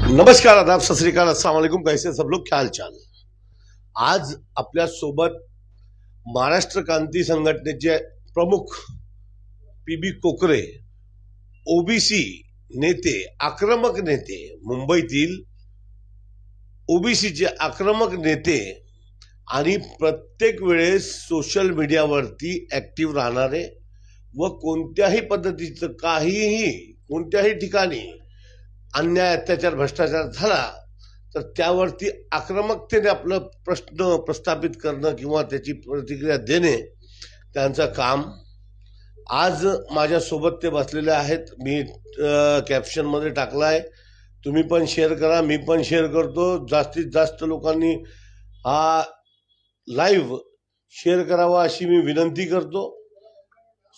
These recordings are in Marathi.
नमस्कार आदाब सत श्रीकाल असलम कैसे सब लोग? क्या हालचाल? आज आपल्यासोबत महाराष्ट्र क्रांती संघटनेचे प्रमुख पी बी कोकरे ओबीसी नेते आक्रमक नेते मुंबईतील ओबीसीचे आक्रमक नेते आणि प्रत्येक वेळेस सोशल मीडियावरती ऍक्टिव्ह राहणारे व कोणत्याही पद्धतीचं काहीही कोणत्याही ठिकाणी अन्याय अत्याचार भ्रष्टाचार झाला तर त्यावरती आक्रमकतेने आपलं प्रश्न प्रस्थापित करणं किंवा त्याची प्रतिक्रिया देणे त्यांचं काम. आज माझ्यासोबत ते बसलेले आहेत. मी कॅप्शनमध्ये टाकला आहे तुम्ही पण शेअर करा. मी पण शेअर करतो. जास्तीत जास्त लोकांनी हा लाईव्ह शेअर करावा अशी मी विनंती करतो.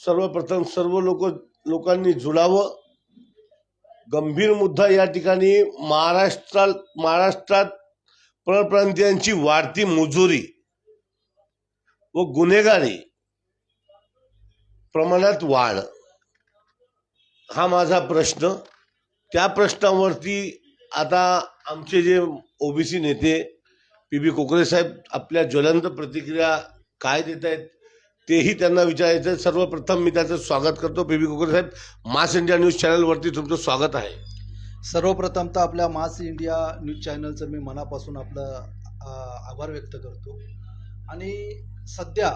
सर्वप्रथम सर्व लोक लोकांनी जुळावं. गंभीर मुद्दा या ठिकाणी महाराष्ट्रात महाराष्ट्रात परप्रांतीयांची वाढती मुजोरी व गुन्हेगारी प्रमाणात वाढ. हा माझा प्रश्न. त्या प्रश्नावरती आता आमचे जे ओबीसी नेते पी बी कोकरे साहेब आपल्या ज्वलंत प्रतिक्रिया काय देत आहेत तेही त्यांना विचारायचं. सर्वप्रथम मी त्याचं स्वागत करतो. पी. बी साहेब मास इंडिया न्यूज चॅनलवरती तुमचं स्वागत आहे. सर्वप्रथम तर आपल्या मास इंडिया न्यूज चॅनलचं मी मनापासून आपलं आभार व्यक्त करतो. आणि सध्या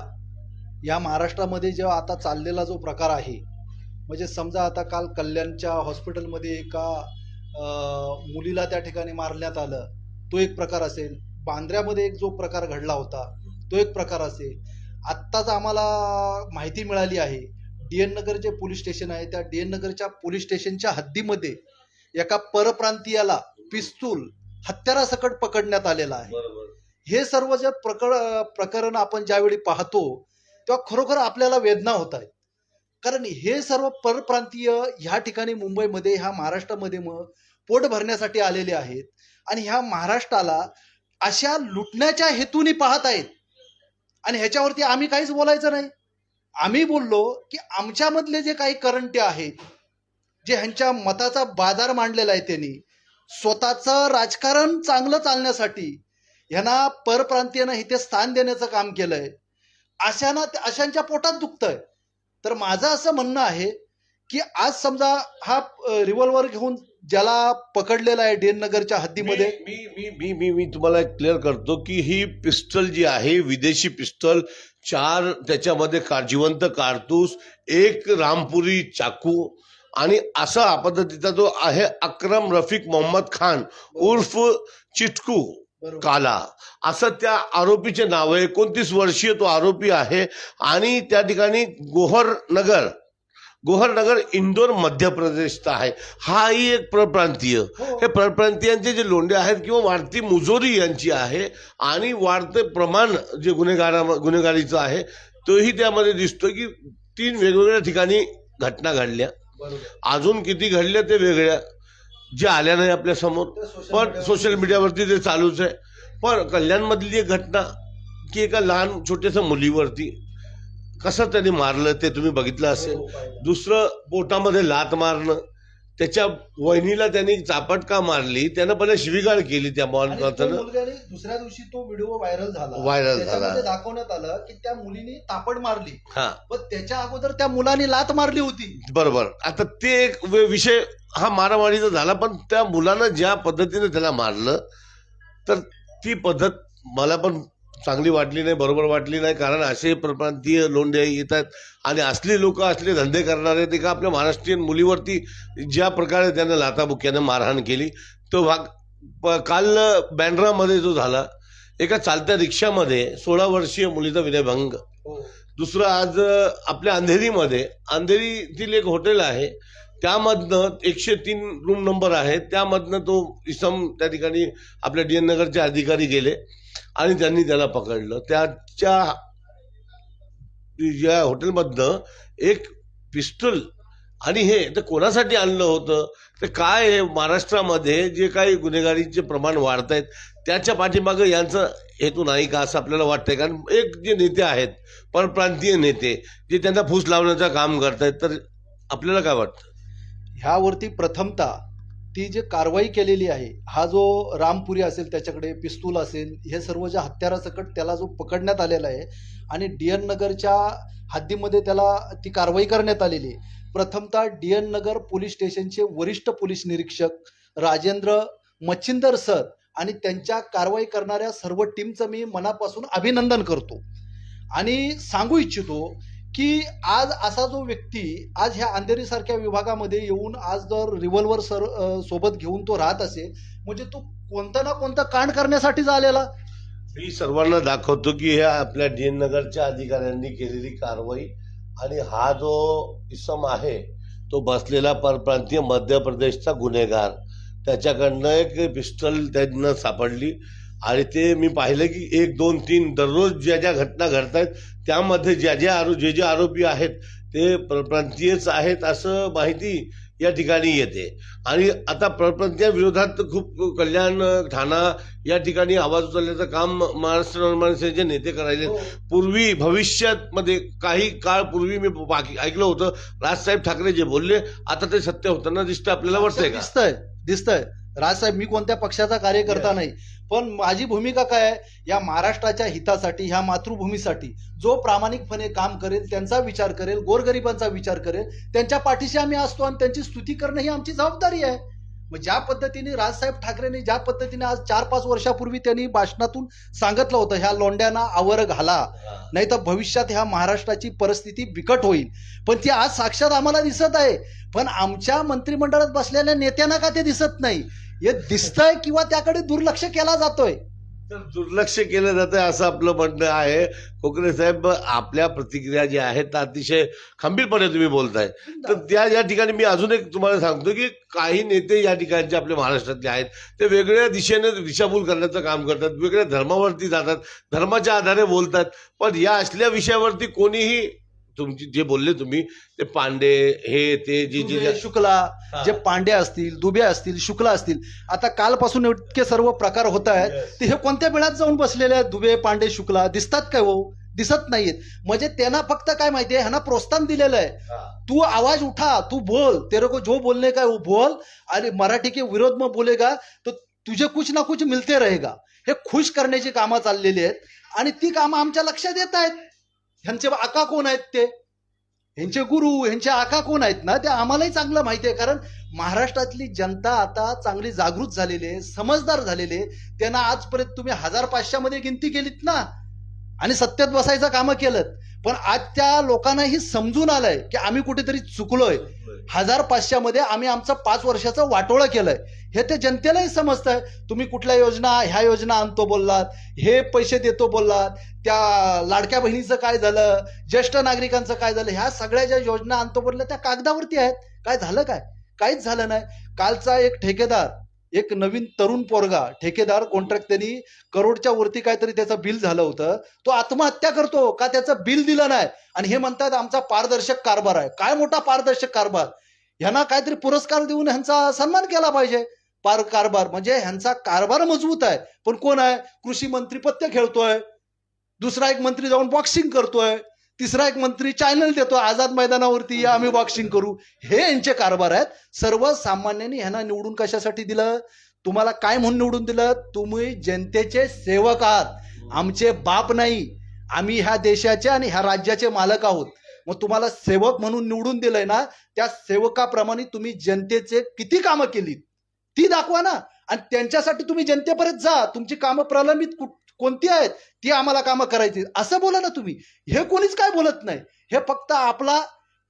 या महाराष्ट्रामध्ये जेव्हा आता चाललेला जो प्रकार आहे म्हणजे समजा आता काल कल्याणच्या हॉस्पिटलमध्ये एका मुलीला त्या ठिकाणी मारण्यात आलं. तो एक प्रकार असेल. बांद्र्यामध्ये एक जो प्रकार घडला होता तो एक प्रकार असेल. आत्ताच आम्हाला माहिती मिळाली आहे. डी एन नगर जे पोलीस स्टेशन आहे. त्या डी एन नगरच्या पोलीस स्टेशनच्या हद्दीमध्ये एका परप्रांतीयाला पिस्तूल हत्यारासकट पकडण्यात आलेला आहे. हे सर्व जे प्रकर प्रकरण आपण ज्यावेळी पाहतो तेव्हा खरोखर आपल्याला वेदना होत आहेत. कारण हे सर्व परप्रांतीय ह्या ठिकाणी मुंबईमध्ये ह्या महाराष्ट्रामध्ये मग पोट भरण्यासाठी आलेले आहेत. आणि ह्या महाराष्ट्राला अशा लुटण्याच्या हेतूने पाहत आहेत. आणि ह्याच्यावरती आम्ही काहीच बोलायचं नाही. आम्ही बोललो की आमच्यामधले जे काही करंटे आहेत जे ह्यांच्या मताचा बाजार मांडलेला आहे त्यांनी स्वतःचं राजकारण चांगलं चालण्यासाठी ह्यांना परप्रांतीयांना इथे स्थान देण्याचं काम केलंय. अशांना अशांच्या पोटात दुखतंय. तर माझं असं म्हणणं आहे की आज समजा हा रिव्हॉल्वर घेऊन ज्याला पकडलेला आहे डेन नगरच्या हद्दीमध्ये मी मी मी मी मी तुम्हाला क्लिअर करतो की ही पिस्टल जी आहे विदेशी पिस्टल चार त्याच्यामध्ये का जिवंत कारतूस एक रामपुरी चाकू आणि असा पद्धतीचा जो आहे अक्रम रफिक मोहम्मद खान उर्फ चिटकू काला. असं त्या आरोपीचे नाव आहे. एकोणतीस वर्षीय तो आरोपी आहे आणि त्या ठिकाणी गोहर नगर गोहर नगर इंदोर मध्य प्रदेशचा आहे. हाही एक परप्रांतीय. हो. हे परप्रांतीयांचे जे लोंढे आहेत किंवा वाढती मुजोरी यांची आहे आणि वाढते प्रमाण जे गुन्हेगारा गुन्हेगारीचं आहे तोही त्यामध्ये दिसतो की तीन वेगवेगळ्या ठिकाणी घटना घडल्या. अजून किती घडल्या ते वेगळ्या जे आल्या नाही आपल्यासमोर. पण सोशल मीडियावरती ते चालूच आहे. पण कल्याणमधली एक घटना की एका लहान छोट्याशा मुलीवरती कसं त्यांनी मारलं ते तुम्ही बघितलं असेल. दुसरं पोटामध्ये लात मारणं त्याच्या वहिनीला त्यांनी चापट का मारली त्यानं पहिला शिवीगाळ केली त्या मुलगाने दुसऱ्या दिवशी तो व्हिडिओ व्हायरल झाला. Viral झाला. दाखवण्यात आलं की त्या मुलीने तापड मारली. हा. पण त्याच्या अगोदर त्या मुलाने लात मारली होती. बरोबर. आता ते एक विषय हा मारामारीचा झाला पण त्या मुलानं ज्या पद्धतीने त्याला मारलं तर ती पद्धत मला पण चांगली वाटली नाही बरोबर वाटली नाही कारण असे परप्रांतीय लोंढे येतात आणि असली लोक असले धंदे करणारे ते का आपल्या महाराष्ट्रीयन मुलीवरती ज्या प्रकारे त्यानं लाताबुक्यानं मारहाण केली तो भाग काल बँड्रामध्ये जो झाला एका चालत्या रिक्षामध्ये सोळा वर्षीय मुलीचा विनयभंग. दुसरं आज आपल्या अंधेरीमध्ये अंधेरीतील एक हॉटेल आहे त्यामधनं एकशे तीन रूम नंबर आहे त्यामधनं तो इसम त्या ठिकाणी आपल्या डी एन नगरचे अधिकारी गेले. आणि त्यांनी त्याला पकडलं. त्याच्या या हॉटेलमधनं एक पिस्टल आणि हे ते कोणासाठी आणलं होतं? ते काय हे महाराष्ट्रामध्ये जे काही गुन्हेगारीचे प्रमाण वाढत आहेत त्याच्या पाठीमागं यांचं हेतू नाही का असं आपल्याला वाटतंय? कारण एक जे नेते आहेत परप्रांतीय नेते जे त्यांना फूस लावण्याचं काम करत आहेत तर आपल्याला काय वाटतं? ह्यावरती प्रथमतः ती जे कारवाई केलेली आहे हा जो रामपुरी असेल त्याच्याकडे पिस्तूल असेल हे सर्व जे हत्यारासकट त्याला जो पकडण्यात आलेला आहे आणि डी एन नगरच्या हद्दीमध्ये त्याला ती कारवाई करण्यात आलेली आहे. प्रथमतः डी एन नगर पोलीस स्टेशनचे वरिष्ठ पोलीस निरीक्षक राजेंद्र मच्छिंदर सर आणि त्यांच्या कारवाई करणाऱ्या सर्व टीमचं मी मनापासून अभिनंदन करतो. आणि सांगू इच्छितो की आज असा जो व्यक्ती आज ह्या अंधेरीसारख्या विभागामध्ये येऊन आज जर रिव्हॉल्वर सर सोबत घेऊन तो राहत असेल म्हणजे तो कोणता ना कोणता कांड करण्यासाठीच आलेला मी सर्वांना दाखवतो की ह्या आपल्या डी एन नगरच्या अधिकाऱ्यांनी केलेली कारवाई आणि हा जो इसम आहे तो बसलेला परप्रांतीय मध्य प्रदेशचा गुन्हेगार. त्याच्याकडनं एक पिस्टल त्यांना सापडली. आणि ते मी पाहिलं की एक दोन तीन दररोज ज्या ज्या घटना घडत आहेत त्यामध्ये ज्या ज्या आरो जे जे आरोपी आहेत ते परप्रांतीयच आहेत असं माहिती या ठिकाणी येते. आणि आता परप्रांतीय विरोधात खूप कल्याण ठाणा या ठिकाणी आवाज उचलण्याचं काम महाराष्ट्र निर्माण सेनेचे नेते करायचे पूर्वी भविष्यात मध्ये काही काळ पूर्वी मी बाकी ऐकलं होतं राजसाहेब ठाकरे जे बोलले आता ते सत्य होताना दिसतं आपल्याला वाटतंय का? दिसतंय दिसतंय. राजसाहेब मी कोणत्या पक्षाचा कार्यकर्ता. नाही पण माझी भूमिका काय आहे? या महाराष्ट्राच्या हितासाठी ह्या मातृभूमीसाठी जो प्रामाणिकपणे काम करेल त्यांचा विचार करेल गोरगरिबांचा विचार करेल त्यांच्या पाठीशी आम्ही असतो आणि त्यांची स्तुती करणं ही आमची जबाबदारी आहे. मग ज्या पद्धतीने राजसाहेब ठाकरेंनी ज्या पद्धतीने आज चार पाच वर्षापूर्वी त्यांनी भाषणातून सांगितलं होतं ह्या लोंड्यांना आवर घाला नाही तर भविष्यात ह्या महाराष्ट्राची परिस्थिती बिकट होईल. पण ती आज साक्षात आम्हाला दिसत आहे. पण आमच्या मंत्रिमंडळात बसलेल्या नेत्यांना का ते दिसत नाही? हे दिसतंय किंवा त्याकडे दुर्लक्ष केला जातोय. तर दुर्लक्ष केलं जातं असं आपलं म्हणणं आहे. कोकणे साहेब आपल्या प्रतिक्रिया ज्या आहेत त्या अतिशय खंबीरपणे तुम्ही बोलताय. तर त्या या ठिकाणी मी अजून एक तुम्हाला सांगतो की काही नेते या ठिकाणचे आपल्या महाराष्ट्रातले आहेत ते वेगळ्या दिशेने दिशाभूल करण्याचं काम करतात वेगळ्या धर्मावरती जातात धर्माच्या आधारे बोलतात. पण या असल्या विषयावरती कोणीही तुमची जे बोलले तुम्ही ते पांडे हे ते जे जे शुक्ला जे पांडे असतील दुबे असतील शुक्ला असतील आता कालपासून इतके सर्व प्रकार होत आहेत Yes. ते हे कोणत्या वेळात जाऊन बसलेले आहेत? दुबे पांडे शुक्ला दिसतात काय हो? दिसत नाहीत म्हणजे त्यांना फक्त काय माहितीये ह्यांना प्रोत्साहन दिलेलं आहे. हा. तू आवाज उठा तू बोल. तेरे को जो बोलने का है वो बोल. आणि मराठी के विरोध में बोलेगा तो तुझे कुछ ना कुछ मिलते रहेगा. हे खुश करण्याची कामं चाललेली आहेत. आणि ती कामं आमच्या लक्षात येत आहेत. ह्यांचे आका कोण आहेत ते? ह्यांचे गुरु ह्यांचे आका कोण आहेत ना? ते आम्हालाही चांगलं माहिती आहे. कारण महाराष्ट्रातली जनता आता चांगली जागृत झालेली आहे समजदार झालेले त्यांना आजपर्यंत तुम्ही हजार पाचशेमध्ये गिनती केलीत ना? आणि सत्यात बसायचं कामं केलं पण आज त्या लोकांनाही समजून आलंय की आम्ही कुठेतरी चुकलोय. हजार पाचशेमध्ये आम्ही आमचं पाच वर्षाचं वाटोळं केलंय. हे ते जनतेलाही समजतंय. तुम्ही कुठल्या योजना ह्या योजना आणतो बोललात हे पैसे देतो बोललात त्या लाडक्या बहिणीचं काय झालं ज्येष्ठ नागरिकांचं काय झालं ह्या सगळ्या ज्या योजना आणतो बोलल्या त्या कागदावरती आहेत. काय झालं काय? काहीच झालं नाही. कालचा एक ठेकेदार एक नवीन तरुण पोरगा ठेकेदार कॉन्ट्रॅक्ट त्यांनी करोडच्या वरती काहीतरी त्याचं बिल झालं होतं. तो आत्महत्या करतो का त्याचं बिल दिलं नाही? आणि हे म्हणतात आमचा पारदर्शक कारभार आहे. काय मोठा पारदर्शक कारभार? ह्यांना काहीतरी पुरस्कार देऊन ह्यांचा सन्मान केला पाहिजे. पार कारभार म्हणजे ह्यांचा कारभार मजबूत आहे. पण कोण आहे? कृषी मंत्री पत्ते खेळतोय. दुसरा एक मंत्री जाऊन बॉक्सिंग करतोय. तिसरा एक मंत्री चॅनल देतो आझाद मैदानावरती या आम्ही बॉक्सिंग करू. हे यांचे कारभार आहेत. सर्वसामान्यांनी ह्यांना निवडून कशासाठी दिलं? तुम्हाला काय म्हणून निवडून दिलं? तुम्ही जनतेचे सेवक आहात. आमचे बाप नाही. आम्ही ह्या देशाचे आणि ह्या राज्याचे मालक आहोत. मग तुम्हाला सेवक म्हणून निवडून दिलंय ना त्या सेवकाप्रमाणे तुम्ही जनतेचे किती कामं केलीत? ती दाखवा ना. आणि त्यांच्यासाठी तुम्ही जनतेपर्यंत जा. तुमची कामं प्रलंबित कोणती आहेत? ती आम्हाला कामं करायची. असं बोला ना तुम्ही. हे कोणीच काय बोलत नाही. हे फक्त आपला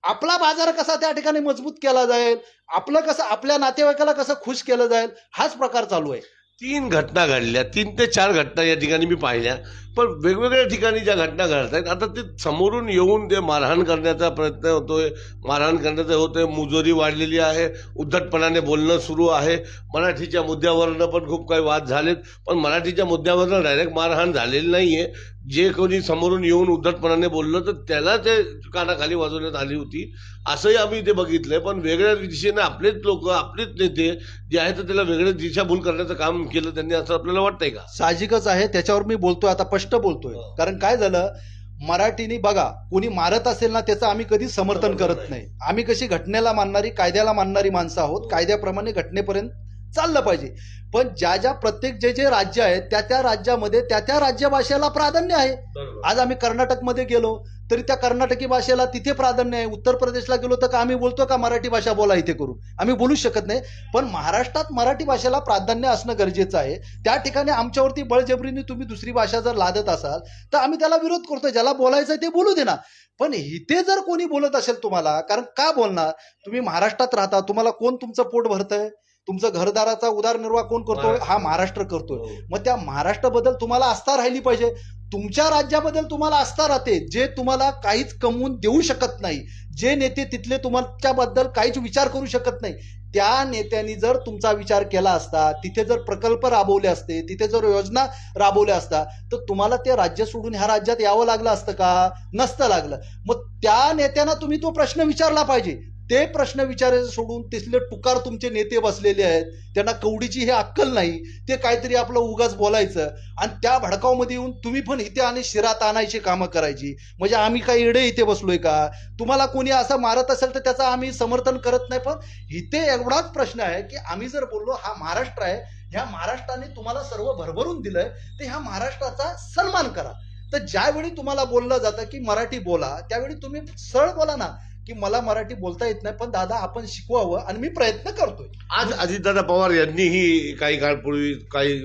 आपला बाजार कसा त्या ठिकाणी मजबूत केला जाईल आपलं कसं आपल्या नातेवाईकाला कसं खुश केलं जाईल हाच प्रकार चालू आहे. तीन घटना घडल्या. तीन ते चार घटना या ठिकाणी मी पाहिल्या. पण वेगवेगळ्या ठिकाणी ज्या घटना घडत आहेत आता ते समोरून येऊन ते मारहाण करण्याचा प्रयत्न होतोय मारहाण करण्याचा होतोय मुजोरी वाढलेली आहे उद्धटपणाने बोलणं सुरू आहे. मराठीच्या मुद्द्यावरनं पण खूप काही वाद झालेत पण मराठीच्या मुद्द्यावरनं डायरेक्ट मारहाण झालेली आहे जे कोणी समोरून येऊन उद्धटपणाने बोललं तर त्याला ते कानाखाली वाजवण्यात आली होती. असंही आम्ही ते बघितलंय पण वेगळ्या दिशेने आपलेच लोक आपलेच नेते जे आहेत त्याला वेगळ्या दिशाभूल करण्याचं काम केलं त्यांनी असं आपल्याला वाटतंय का? साहजिकच आहे. त्याच्यावर मी बोलतोय आता स्पष्ट बोलतोय. हो. कारण काय झालं? मराठीने बघा कोणी मारत असेल ना त्याचं आम्ही कधी समर्थन करत नाही. आम्ही कशी घटनेला मानणारी कायद्याला मानणारी माणसं आहोत. कायद्याप्रमाणे घटनेपर्यंत चाललं पाहिजे. पण ज्या ज्या प्रत्येक जे जे राज्य आहेत त्या त्या राज्यामध्ये त्या त्या राज्य भाषेला प्राधान्य आहे. आज आम्ही कर्नाटकमध्ये गेलो तरी त्या कर्नाटकी भाषेला तिथे प्राधान्य आहे. उत्तर प्रदेशला गेलो तर का आम्ही बोलतो का मराठी भाषा बोला इथे करून? आम्ही बोलूच शकत नाही. पण महाराष्ट्रात मराठी भाषेला प्राधान्य असणं गरजेचं आहे. त्या ठिकाणी आमच्यावरती बळजबरीने तुम्ही दुसरी भाषा जर लादत असाल तर आम्ही त्याला विरोध करतो ज्याला बोलायचं ते बोलू दे ना. पण इथे जर कोणी बोलत असेल तुम्हाला कारण का बोलणार? तुम्ही महाराष्ट्रात राहता तुम्हाला कोण तुमचं पोट भरतंय? तुमचं घरदाराचा उदारनिर्वाह कोण करतोय? हा महाराष्ट्र करतोय. मग त्या महाराष्ट्राबद्दल तुम्हाला आस्था राहिली पाहिजे. तुमच्या राज्याबद्दल तुम्हाला आस्था राहते जे तुम्हाला काहीच कमवून देऊ शकत नाही जे नेते तिथले तुमच्याबद्दल काहीच विचार करू शकत नाही त्या नेत्यांनी जर तुमचा विचार केला असता तिथे जर प्रकल्प राबवले असते तिथे जर योजना राबवल्या असता तर तुम्हाला ते राज्य सोडून ह्या राज्यात यावं लागलं असतं का? नसतं लागलं. मग त्या नेत्यांना तुम्ही तो प्रश्न विचारला पाहिजे. ते प्रश्न विचारायचं सोडून तिथले टुकार तुमचे नेते बसलेले आहेत. त्यांना कवडीची हे अक्कल नाही. ते काहीतरी आपलं उगाच बोलायचं. आणि त्या भडकावमध्ये येऊन तुम्ही पण इथे आणि शिरात आणायची कामं करायची. म्हणजे आम्ही काही इडे इथे बसलोय का? तुम्हाला कोणी असं मारत असेल तर त्याचं आम्ही समर्थन करत नाही. पण इथे एवढाच प्रश्न आहे की आम्ही जर बोललो हा महाराष्ट्र आहे. ह्या महाराष्ट्राने तुम्हाला सर्व भरभरून दिलंय. तर ह्या महाराष्ट्राचा सन्मान करा. तर ज्यावेळी तुम्हाला बोललं जातं की मराठी बोला त्यावेळी तुम्ही सरळ बोला ना. की मला मराठी बोलता येत नाही पण दादा आपण शिकवावं आणि मी प्रयत्न करतोय. आज अजितदादा पवार यांनीही काही काळपूर्वी काही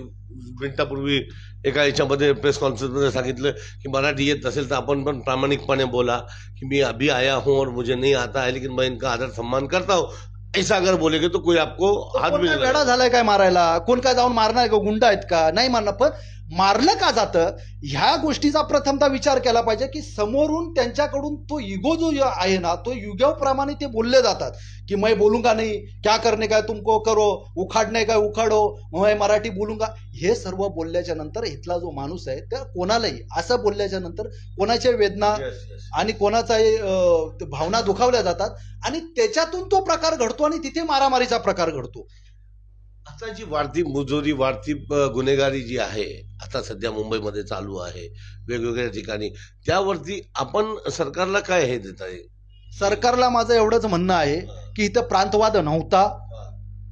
मिनिटापूर्वी एका याच्यामध्ये प्रेस कॉन्फरन्समध्ये सांगितलं की मराठी येत असेल तर आपण पण प्रामाणिकपणे बोला कि मैं अभी आया हूँ और मुझे नहीं आता है लेकिन मैं इनका आदर सम्मान करता हूँ. ऐसा अगर बोलेगे तो कोई आपको वेडा लगाएगा। झालाय काय मारायला? कोण काय जाऊन मारणार का? गुंड आहेत का? नाही मारणार. पण मारलं का जातं? ह्या गोष्टीचा प्रथमता विचार केला पाहिजे की समोरून त्यांच्याकडून तो इगो जो आहे ना तो युगाप्रमाणे ते बोलले जातात. की मैं बोलूंगा नहीं? क्या करने का है? तुमको करो. उखाडणे काय उखाडो. मैं मराठी बोलूंगा हे सर्व बोलल्याच्या नंतर इथला जो माणूस आहे त्या कोणालाही असं बोलल्याच्या नंतर कोणाच्या वेदना. आणि कोणाचाही भावना दुखावल्या जातात आणि त्याच्यातून तो प्रकार घडतो आणि तिथे मारामारीचा प्रकार घडतो. आता जी वाढती मुजोरी वाढती गुन्हेगारी जी आहे आता सध्या मुंबईमध्ये चालू आहे वेगवेगळ्या ठिकाणी त्यावरती आपण सरकारला काय हे देत आहे सरकारला माझं एवढंच म्हणणं आहे की इथं प्रांतवाद नव्हता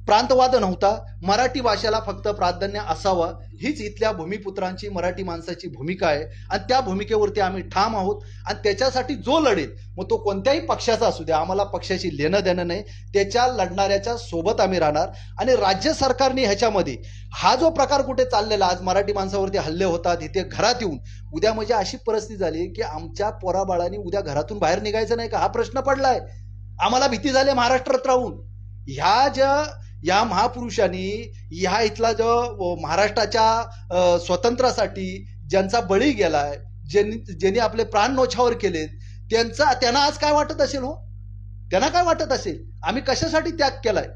प्रांतवाद नव्हता मराठी भाषेला फक्त प्राधान्य असावं हीच इथल्या भूमिपुत्रांची मराठी माणसाची भूमिका आहे. आणि त्या भूमिकेवरती आम्ही ठाम आहोत. आणि त्याच्यासाठी जो लढेल मग तो कोणत्याही पक्षाचा असू द्या आम्हाला पक्षाशी लेणं देणं नाही. त्याच्या लढणाऱ्याच्या सोबत आम्ही राहणार. आणि राज्य सरकारने ह्याच्यामध्ये हा जो प्रकार कुठे चाललेला आज मराठी माणसावरती हल्ले होतात इथे घरात येऊन उद्या म्हणजे अशी परिस्थिती झाली की आमच्या पोराबाळांनी उद्या घरातून बाहेर निघायचं नाही का? हा प्रश्न पडलाय. आम्हाला भीती झाली महाराष्ट्रात राहून. ह्या ज्या या महापुरुषांनी ह्या इथला जो महाराष्ट्राच्या स्वातंत्र्यासाठी ज्यांचा बळी गेलाय ज्यांनी ज्यांनी आपले प्राण नोछावर केलेत त्यांचा त्यांना आज काय वाटत असेल हो? त्यांना काय वाटत असेल? आम्ही कशासाठी त्याग केलाय?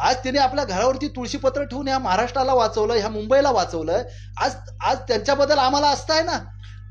आज त्यांनी आपल्या घरावरती तुळशीपत्र ठेवून ह्या महाराष्ट्राला वाचवलं ह्या मुंबईला वाचवलं आज आज त्यांच्याबद्दल आम्हाला असताय ना?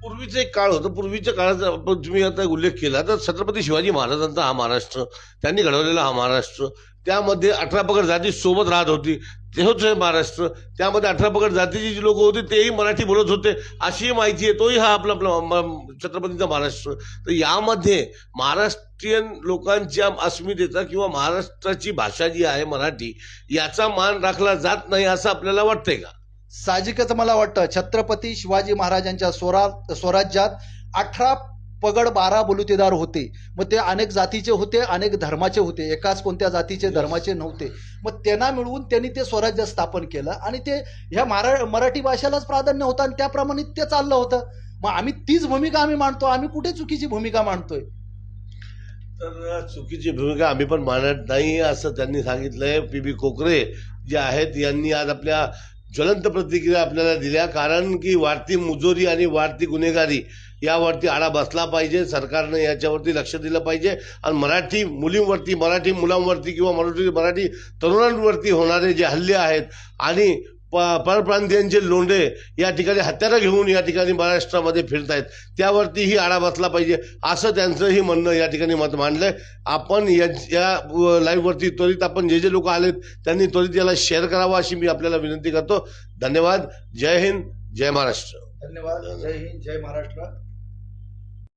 पूर्वीचं एक काळ होतं. पूर्वीच्या काळात तुम्ही आता उल्लेख केला तर छत्रपती शिवाजी महाराजांचा हा महाराष्ट्र त्यांनी घडवलेला हा महाराष्ट्र त्यामध्ये अठरा पगड जाती सोबत राहत होती. ते होते महाराष्ट्र. त्यामध्ये अठरा पगड जातीची जी लोक होती तेही मराठी बोलत होते. अशी माहिती आहे तोही हा आपला आपला म- महाराष्ट्र. तर यामध्ये महाराष्ट्रीयन लोकांच्या अस्मितेचा किंवा महाराष्ट्राची भाषा जी आहे मराठी याचा मान राखला जात नाही असं आपल्याला वाटतंय का? साहजिकच मला वाटतं छत्रपती शिवाजी महाराजांच्या स्वरा स्वराज्यात अठरा पगड बारा बलुतेदार होते. मग ते अनेक जातीचे होते अनेक धर्माचे होते. एकाच कोणत्या जातीचे धर्माचे नव्हते. मग त्यांना मिळवून त्यांनी ते स्वराज्य स्थापन केलं आणि ते ह्या मारा मराठी भाषेलाच प्राधान्य होतं आणि त्याप्रमाणे ते चाललं होतं. मग आम्ही तीच भूमिका आम्ही मांडतो. आम्ही कुठे चुकीची भूमिका मांडतोय? तर चुकीची भूमिका आम्ही पण मानत नाही असं त्यांनी सांगितलंय. पी. बी. कोकरे जे आहेत यांनी आज आपल्या ज्वलंत प्रतिक्रिया आपल्याला दिल्या. कारण की वाढती मुजोरी आणि वाढती गुन्हेगारी यावरती आळा बसला पाहिजे सरकारनं याच्यावरती लक्ष दिलं पाहिजे. आणि मराठी मुलींवरती मराठी मुलांवरती किंवा मराठी मराठी तरुणांवरती होणारे जे हल्ले आहेत आणि प परप्रांतीयांचे लोंढे या ठिकाणी हत्यारं घेऊन या ठिकाणी महाराष्ट्रामध्ये फिरत आहेत त्यावरतीही आळा बसला पाहिजे. असं त्यांचंही म्हणणं या ठिकाणी मत मांडलंय. आपण या या लाईव्हवरती त्वरित आपण जे जे लोक आलेत त्यांनी त्वरित याला शेअर करावं अशी मी आपल्याला विनंती करतो. धन्यवाद. जय हिंद. जय महाराष्ट्र. धन्यवाद. जय हिंद. जय महाराष्ट्र.